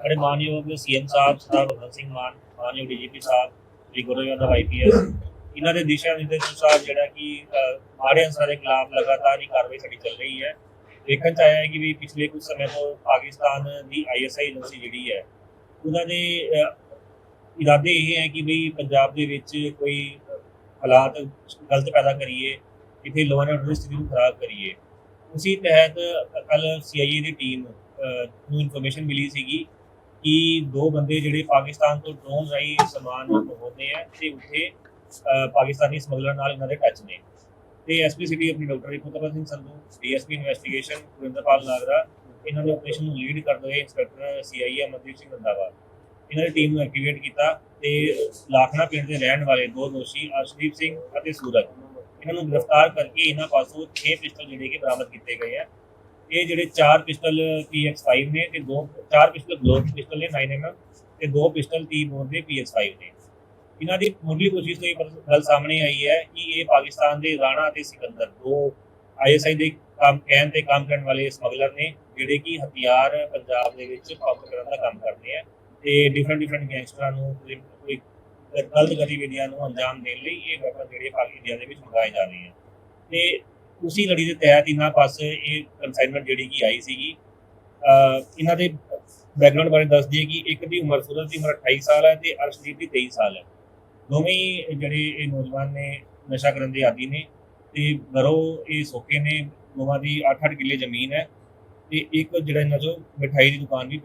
ਸਾਡੇ ਮਾਨਯੋਗ ਸੀਐਮ ਸਾਹਿਬ ਸਰਦਾਰ ਭਗਵੰਤ ਸਿੰਘ ਮਾਨ ਮਾਨਯੋਗ ਡੀਜੀਪੀ ਸਾਹਿਬ ਸ੍ਰੀ ਗੁਰੂ ਯਾਦਵ ਆਈਪੀਐਸ ਇਹਨਾਂ ਦੇ ਦਿਸ਼ਾ ਨਿਰਦੇਸ਼ ਅਨੁਸਾਰ ਜਿਹੜਾ ਕਿ ਅਹ, ਮਾੜੇ ਅਨਸਰਾਂ ਦੇ ਖਿਲਾਫ ਲਗਾਤਾਰ ਹੀ ਕਾਰਵਾਈ ਸਾਡੀ ਚੱਲ ਰਹੀ ਹੈ। ਦੇਖਣ ਚ ਆਇਆ ਹੈ ਕਿ ਵੀ ਪਿਛਲੇ ਕੁਝ ਸਮੇਂ ਤੋਂ ਪਾਕਿਸਤਾਨ ਦੀ ਆਈਐਸਆਈ ਏਜੰਸੀ ਜਿਹੜੀ ਹੈ ਉਹਨਾਂ ਦੇ ਇਰਾਦੇ ਇਹ ਹੈ ਕਿ ਵੀ ਪੰਜਾਬ ਦੇ ਵਿੱਚ ਕੋਈ ਹਾਲਾਤ ਗਲਤ ਪੈਦਾ ਕਰੀਏ ਇੱਥੇ ਲੋਅ ਦੀ ਸਥਿਤੀ ਨੂੰ ਖਰਾਬ ਕਰੀਏ। ਉਸੇ ਤਹਿਤ ਕੱਲ ਸੀਆਈਏ ਦੀ ਟੀਮ ਨੂੰ ਇਨਫੋਰਮੇਸ਼ਨ ਮਿਲੀ ਸੀਗੀ ਕਿ ਦੋ ਬੰਦੇ ਜਿਹੜੇ ਪਾਕਿਸਤਾਨ ਤੋਂ ਡਰੋਨ ਰਾਹੀਂ ਸਮਾਨ ਮੰਗਵਾਉਂਦੇ ਆ ਤੇ ਉੱਥੇ ਪਾਕਿਸਤਾਨੀ ਸਮਗਲਰ ਨਾਲ ਇਹਨਾਂ ਦੇ ਟੱਚ ਨੇ। ਤੇ ਐਸਪੀ ਸਿਟੀ ਆਪਣੀ doctor Ripotar Singh Sandhu DSP investigation Gurinderpal Nagra, ਇਹਨਾਂ ਦੇ ਆਪਰੇਸ਼ਨ ਨੂੰ ਲੀਡ ਕਰਦੇ ਹੋਏ ਇੰਸਪੈਕਟਰ ਸੀਆਈਏ ਅਮਰਦੀਪ ਸਿੰਘ ਰੰਧਾਵਾ। ਇਹਨਾਂ ਦੀ ਟੀਮ ਨੂੰ ਐਕਟੀਵੇਟ ਕੀਤਾ ਤੇ ਲਾਖਣਾ ਪਿੰਡ ਦੇ ਰਹਿਣ ਵਾਲੇ ਦੋ ਦੋਸ਼ੀ ਅਰਸ਼ਦੀਪ ਸਿੰਘ ਅਤੇ ਸੂਰਜ, ਇਹਨਾਂ ਨੂੰ ਗ੍ਰਿਫਤਾਰ ਕਰਕੇ ਇਹਨਾਂ ਪਾਸੋਂ 6 ਪਿਸਤਲ ਜਿਹੜੇ ਕਿ ਬਰਾਮਦ ਕੀਤੇ ਗਏ ਆ। ਇਹ ਜਿਹੜੇ ਚਾਰ ਪਿਸਟਲ PX5 ਨੇ ਤੇ ਦੋ, ਚਾਰ ਪਿਸਟਲ ਗਲੋਬ ਪਿਸਟਲ ਨੇ 9mm ਤੇ ਦੋ ਪਿਸਟਲ 30 ਬੋਰ ਦੇ PX5 ਨੇ। ਇਹਨਾਂ ਦੀ ਮੁੱਢਲੀ ਕੋਸ਼ਿਸ਼ ਤੋਂ ਇਹ ਪਤਾ- ਗੱਲ ਸਾਹਮਣੇ ਆਈ ਹੈ ਕਿ ਇਹ ਪਾਕਿਸਤਾਨ ਦੇ ਰਾਣਾ ਅਤੇ ਸਿਕੰਦਰ, ਦੋ ਆਈਐਸਆਈ ਦੇ ਕੰਮ, ਕਹਿਣ ਤੇ ਕੰਮ ਕਰਨ ਵਾਲੇ ਸਮਗਲਰ ਨੇ, ਜਿਹੜੇ ਕਿ ਹਥਿਆਰ ਪੰਜਾਬ ਦੇ ਵਿੱਚ ਪੰਪ ਕਰਨ ਦਾ ਕੰਮ ਕਰਦੇ ਆ ਤੇ ਡਿਫਰੈਂਟ ਡਿਫਰੈਂਟ ਗੈਂਗਸਟਰਾਂ ਨੂੰ ਕੋਈ ਗਲਤ ਗਤੀਵਿਧੀਆਂ ਨੂੰ ਅੰਜਾਮ ਦੇਣ ਲਈ ਇਹ ਵੈਪਨ ਜਿਹੜੇ ਪਾਕਿ ਇੰਡੀਆ ਦੇ ਵਿੱਚ ਮੰਗਾਏ ਜਾ ਰਹੇ ਆ। ਤੇ ਉਸੇ ਲੜੀ ਦੇ ਤਹਿਤ ਇਹਨਾਂ ਪਾਸੇ ਇਹ ਕਨਸਾਈਨਮੈਂਟ ਜਿਹੜੀ ਕਿ ਆਈ ਸੀਗੀ ਇਹਨਾਂ ਦੇ ਬੈਕਗ੍ਰਾਉਂਡ ਬਾਰੇ ਦੱਸ ਦਈਏ ਕਿ ਇੱਕ ਦੀ ਉਮਰ ਸੂਰਜ ਦੀ ਉਮਰ 28 ਸਾਲ ਹੈ ਤੇ ਅਰਸ਼ਦੀਪ ਦੀ 23 ਸਾਲ ਹੈ। ਦੋਵੇਂ ਜਿਹੜੇ ਇਹ ਨੌਜਵਾਨ ਨੇ ਨਸ਼ਾ ਕਰਨ ਦੇ ਆਦੀ ਨੇ ਤੇ ਘਰੋਂ ਇਹ ਸੋਕੇ ਨੇ, ਦੋਵਾਂ ਦੀ 8-8 ਕਿੱਲੇ ਜ਼ਮੀਨ ਹੈ ਤੇ ਇੱਕ ਜਿਹੜਾ ਇਹਨਾਂ ਚੋਂ ਮਿਠਾਈ ਦੀ ਦੁਕਾਨ ਵੀ